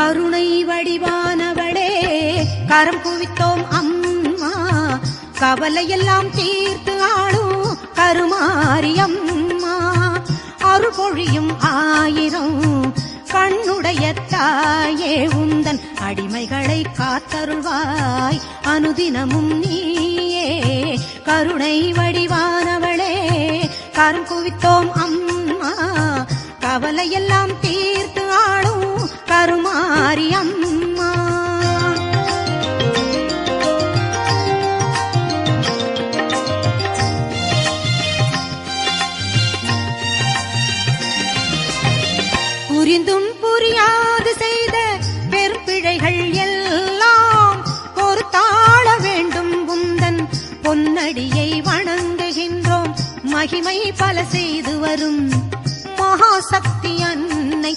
கருணை வடிவானவளே. கரம் குவித்தோம் அம்மா. கவலையெல்லாம் தீர்த்து ஆளும் கருமாரியம்மா. அருள் பொழியும் ஆயிரம் கண்ணுடைய தாயே உந்தன் அடிமைகளை காத்தருள்வாய். அனுதினமும் நீயே. கருணை வடிவானவளே. கரம் குவித்தோம் அம்மா. கவலையெல்லாம் தீர்த்து ஆளும் புரிந்தும் புரியாது செய்த பெரும்பிழைகள் எல்லாம் பொறுத்தாள வேண்டும் குந்தன். பொன்னடியை வணங்குகின்றோம். மகிமை பல செய்து வரும். மகாசக்தி அன்னை